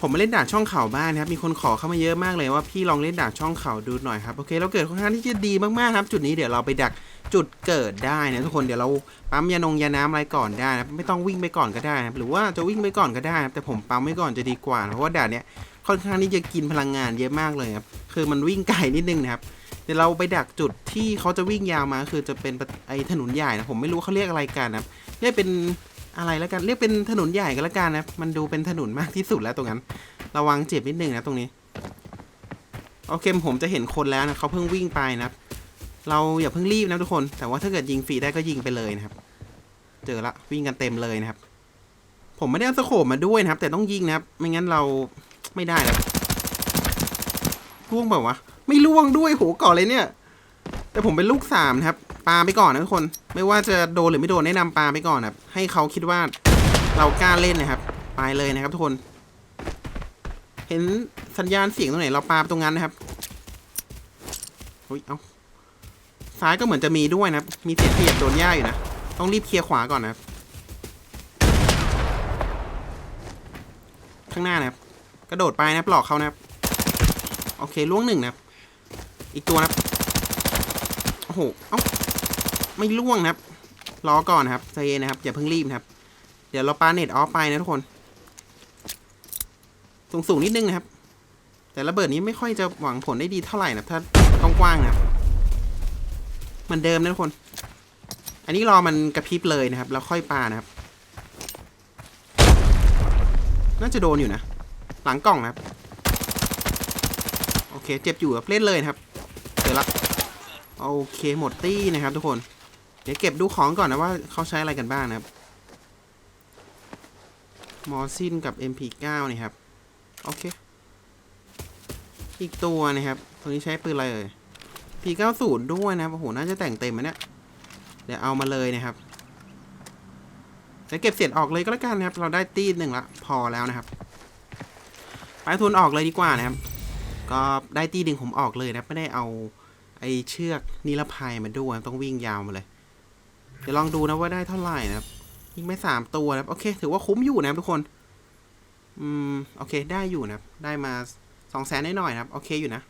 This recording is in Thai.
ผมมาเล่นด่านช่องเขาบ้านนะครับ มีคนขอเข้ามาเยอะมากเลยว่าพี่ลองเล่นด่านช่องเขาดูหน่อยครับ โอเค เราเกิดค่อนข้างที่จะดีมากๆครับ จุดนี้เดี๋ยวเราไปดักจุดเกิดได้นะทุกคน เดี๋ยวเราปั๊มยานงยาน้ำอะไรก่อนได้นะ ไม่ต้องวิ่งไปก่อนก็ได้นะครับหรือว่าจะวิ่งไปก่อนก็ได้นะครับแต่ผมปั๊มไว้ก่อนจะดีกว่านะเพราะว่าด่านเนี้ยค่อนข้างที่จะกินพลังงานเยอะมากเลยครับ คือมันวิ่งไกลนิดนึงนะครับ เดี๋ยวเราไปดักจุดที่เขาจะวิ่งยาวมา คือจะเป็นไอถนนใหญ่นะ ผมไม่รู้เขาเรียกอะไรกันนะครับเรียกเป็น อะไรแล้วกันเรียกเป็นถนนใหญ่กันแล้วกันนะมันดูเป็นถนนมากที่สุดแล้วตรงนั้น ระวังเจ็บนิดนึงนะตรงนี้โอเคผมจะเห็นคนแล้วนะเขาเพิ่งวิ่งไปนะครับ เราอย่าเพิ่งรีบนะทุกคน แต่ว่าถ้าเกิดยิงฟรีได้ก็ยิงไปเลยนะครับ เจอละวิ่งกันเต็มเลยนะครับ ผมไม่ได้เอาสโคปมาด้วยนะครับ แต่ต้องยิงนะครับ ไม่งั้นเราไม่ได้แล้วล่วงเปล่าวะไม่ล่วงด้วยโหก่อนเลยเนี่ย แต่ผมเป็นลูกสามนะครับ ปาไปก่อนนะทุกคน ไม่ว่าจะโดนหรือไม่โดนแนะนำปาไปก่อนนะครับ ให้เขาคิดว่าเรากล้าเล่นนะครับไปเลยนะครับทุกคน เห็นสัญญาณเสียงตรงไหนเราปาไปตรงนั้นนะครับเฮ้ยเอาซ้ายก็เหมือนจะมีด้วยนะครับ มีเสียงขยับโดนหญ้าอยู่นะ ต้องรีบเคลียร์ขวาก่อนนะครับข้างหน้านะครับ กระโดดไปนะครับหลอกเขานะครับ โอเคล่วงหนึ่งนะครับ อีกตัวนะครับ โอ้โห เอ้า ไม่ล่วงนะครับรอก่อนนะครับใจเย็นนะครับอย่าเพิ่งรีบนะครับ เดี๋ยวเราปาเน็ตออฟไปนะทุกคน สูงสูงๆนิดนึงนะครับ แต่ระเบิดนี้ไม่ค่อยจะหวังผลได้ดีเท่าไหร่นะถ้ากว้างๆนะครับเหมือนเดิมนะทุกคน อันนี้รอมันกระพริบเลยนะครับแล้วค่อยปานะครับ น่าจะโดนอยู่นะ หลังกล่องนะครับ โอเค เจ็บอยู่กับเล่นเลยนะครับเจอละโอเคหมดตี้นะครับทุกคน ดี๋ยวเก็บดูของก่อนนะว่าเขาใช้อะไรกันบ้างนะครับ มอซินกับ MP9 นี่ครับ โอเค อีกตัวนะครับ ตัวนี้ใช้ปืนอะไรเอ่ย P90 ด้วยนะครับ โอ้โห น่าจะแต่งเต็มมันเนี่ย เดี๋ยวเอามาเลยนะครับจะเก็บเศษออกเลยก็แล้วกันนะครับ เราได้ตีหนึ่งละ พอแล้วนะครับ ไปทุนออกเลยดีกว่านะครับ ก็ได้ตีหนึ่งผมออกเลยนะ ไม่ได้เอาไอเชือกนิรภัยมาด้วย ต้องวิ่งยาวมาเลย เดี๋ยวลองดูนะว่าได้เท่าไหร่นะครับยิงไปสามตัวนะครับโอเค ถือว่าคุ้มอยู่นะทุกคน อืม โอเค ได้อยู่นะครับ ได้มาสองแสนหน่อยๆนะครับ โอเคอยู่นะ